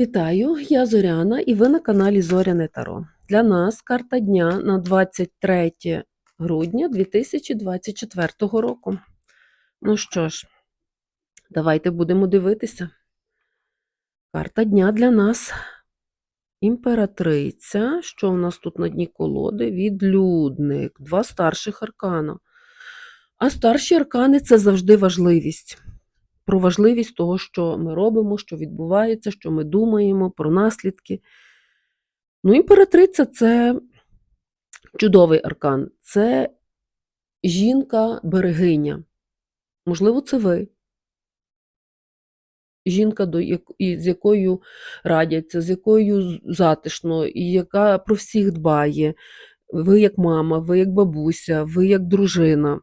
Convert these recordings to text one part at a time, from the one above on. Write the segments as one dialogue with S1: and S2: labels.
S1: Вітаю, я Зоряна, і ви на каналі Зоряне Таро. Для нас карта дня на 23 грудня 2024 року. Ну що ж, давайте будемо дивитися. Карта дня для нас імператриця. Що у нас тут на дні колоди? Відлюдник, два старших аркана. А старші аркани це завжди важливість про важливість того, що ми робимо, що відбувається, що ми думаємо, про наслідки. Ну, імператриця це чудовий аркан, це жінка-берегиня. Можливо, це ви. Жінка, з якою радяться, з якою затишно, і яка про всіх дбає. Ви як мама, ви як бабуся, ви як дружина.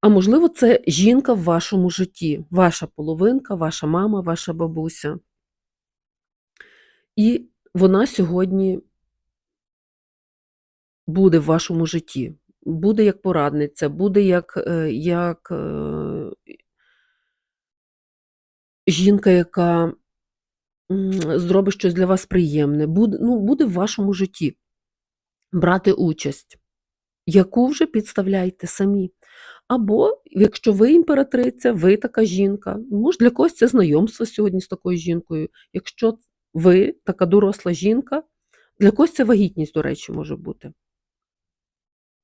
S1: А можливо, це жінка в вашому житті, ваша половинка, ваша мама, ваша бабуся. І вона сьогодні буде в вашому житті. Буде як порадниця, буде як, е, як е, жінка, яка зробить щось для вас приємне, буде, ну, буде в вашому житті брати участь, яку вже підставляйте самі. Або, якщо ви імператриця, ви така жінка, може для когось це знайомство сьогодні з такою жінкою. Якщо ви така доросла жінка, для когось це вагітність, до речі, може бути.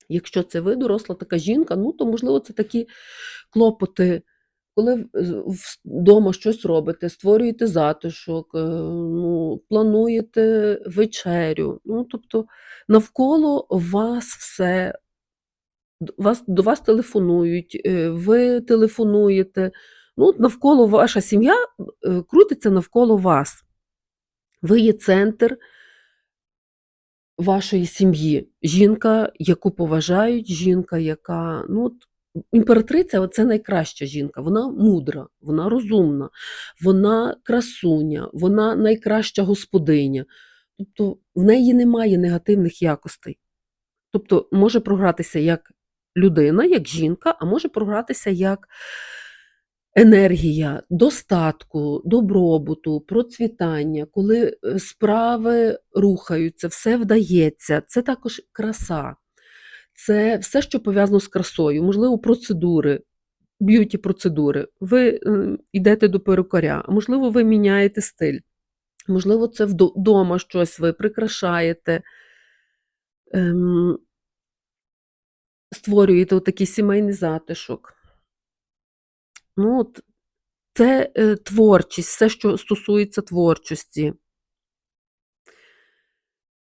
S1: Якщо це ви доросла така жінка, ну то можливо це такі клопоти, коли вдома щось робите, створюєте затишок, е, ну, плануєте вечерю. Ну, тобто навколо вас все вас до вас телефонують, е, ви телефонуєте. Ну, навколо ваша сім'я, е, крутиться навколо вас. Ви є центр вашої сім'ї. Жінка, яку поважають, жінка, яка, ну, от імператриця це найкраща жінка. Вона мудра, вона розумна, вона красуня, вона найкраща господиня. Тобто в неї немає негативних якостей. Тобто може програтися як людина, як жінка, а може програтися як енергія достатку, добробуту, процвітання, коли е, справи рухаються, все вдається. Це також краса, це все, що пов'язано з красою, можливо, процедури. Б'юті процедури, ви е, йдете до перукаря, можливо, ви міняєте стиль, можливо, це вдома щось ви прикрашаєте. Ем, створюєте такий сімейний затишок. Ну, от, Це е, творчість, все, що стосується творчості.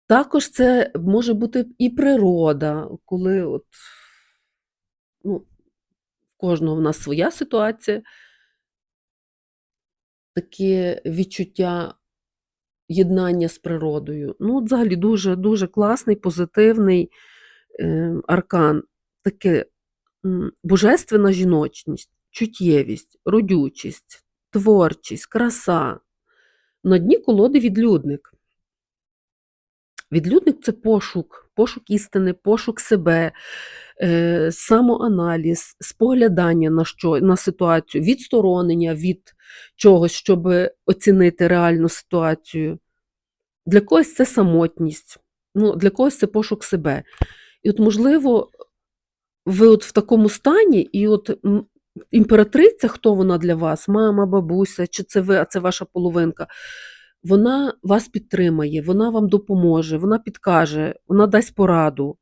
S1: Також це може бути і природа, коли от, ну, кожного в нас своя ситуація, таке відчуття єднання з природою. Ну, от взагалі дуже дуже класний, позитивний е, аркан таке божественна жіночність, чуттєвість, родючість, творчість, краса. На дні колоди відлюдник. Відлюдник це пошук, пошук істини, пошук себе, е, самоаналіз, споглядання на що, на ситуацію, відсторонення від чогось, щоб оцінити реальну ситуацію. Для когось це самотність, ну, для когось це пошук себе. І от, можливо, ви от в такому стані, і от імператриця, хто вона для вас, мама, бабуся, чи це ви, а це ваша половинка, вона вас підтримає, вона вам допоможе, вона підкаже, вона дасть пораду.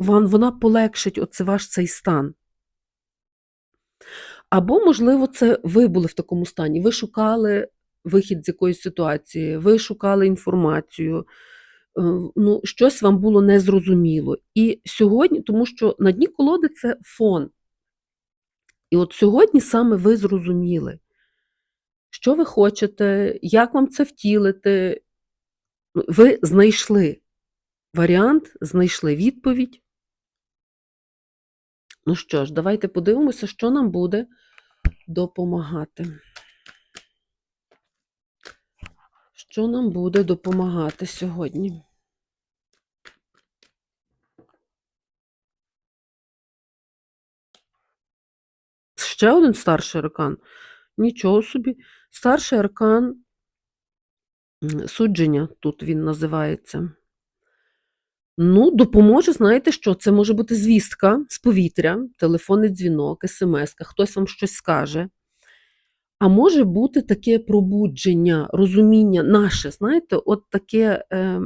S1: Вам, Вона полегшить оце ваш цей стан. Або, можливо, це ви були в такому стані, ви шукали вихід з якоїсь ситуації, ви шукали інформацію. Е, ну, щось вам було незрозуміло. І сьогодні, тому що на дні колоди це фон. І от сьогодні саме ви зрозуміли, що ви хочете, як вам це втілити. Ну, ви знайшли варіант, знайшли відповідь. Ну що ж, давайте подивимося, що нам буде допомагати. Що нам буде допомагати сьогодні? Ще один старший аркан. Нічого собі. Старший аркан судження, тут він називається. Ну, допоможе, знаєте що? Це може бути звістка з повітря, телефонний дзвінок, смс-ка, хтось вам щось скаже. А може бути таке пробудження, розуміння наше, знаєте, от таке е,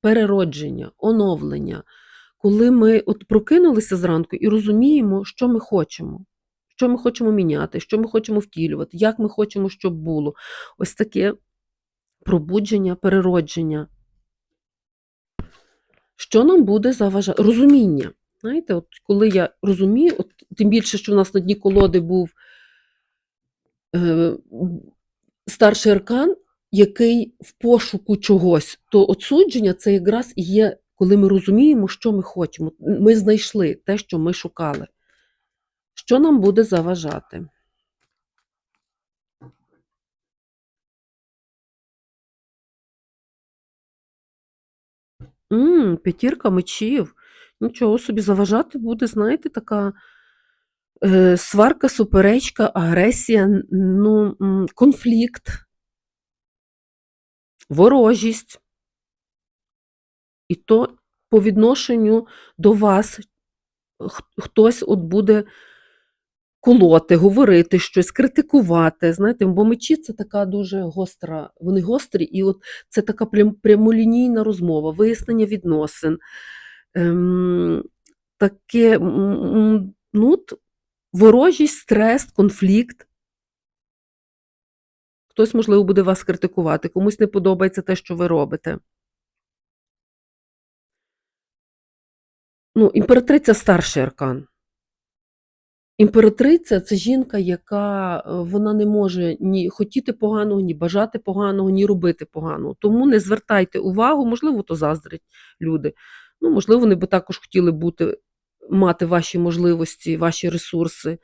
S1: переродження, оновлення, коли ми от прокинулися зранку і розуміємо, що ми хочемо, що ми хочемо міняти, що ми хочемо втілювати, як ми хочемо, щоб було. Ось таке пробудження, переродження. Що нам буде заважати? Розуміння. Знаєте, от коли я розумію, от, тим більше, що в нас на дні колоди був е, старший аркан, який в пошуку чогось, то отсудження це якраз і є, коли ми розуміємо, що ми хочемо. Ми знайшли те, що ми шукали. Що нам буде заважати? М, п'ятірка мечів. Нічого собі заважати буде, знаєте, така сварка, суперечка, агресія, ну, конфлікт, ворожість. І то по відношенню до вас хтось от буде колоти, говорити щось, критикувати. Знаєте, бо мечі це така дуже гостра, вони гострі, і от це така прям, прямолінійна розмова, вияснення відносин. Ем, таке ну, ворожість, стрес, конфлікт. Хтось, можливо, буде вас критикувати, комусь не подобається те, що ви робите. Ну, імператриця старший аркан. Імператриця це жінка, яка е, вона не може ні хотіти поганого, ні бажати поганого, ні робити поганого. Тому не звертайте увагу, можливо, то заздрять люди. Ну, можливо, вони би також хотіли бути, мати ваші можливості, ваші ресурси.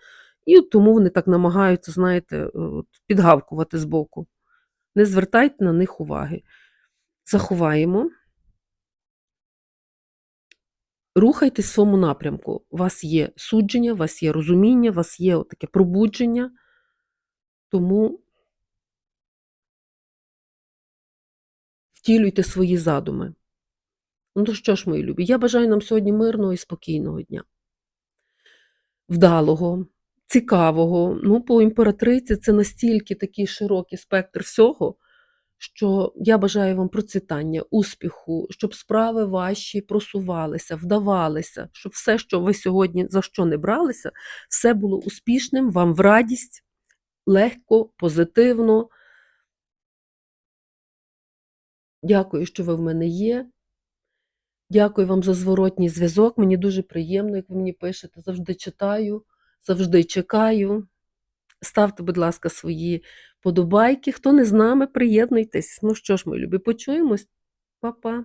S1: І от тому вони так намагаються, знаєте, е, підгавкувати збоку. Не звертайте на них уваги. Заховаємо. Рухайтесь в своєму напрямку. У вас є судження, у вас є розуміння, у вас є таке пробудження. Тому втілюйте свої задуми. Ну то що ж, мої любі, я бажаю нам сьогодні мирного і спокійного дня. Вдалого, цікавого. Ну, по імператриці це настільки такий широкий спектр всього, що я бажаю вам процвітання, успіху, щоб справи ваші просувалися, вдавалися, щоб все, що ви сьогодні за що не бралися, все було успішним, вам в радість, легко, позитивно. Дякую, що ви в мене є. Дякую вам за зворотній зв'язок. Мені дуже приємно, як ви мені пишете. Завжди читаю, завжди чекаю. Ставте, будь ласка, свої подобайки. Хто не з нами, приєднуйтесь. Ну що ж, мої любі, почуємось. Па-па.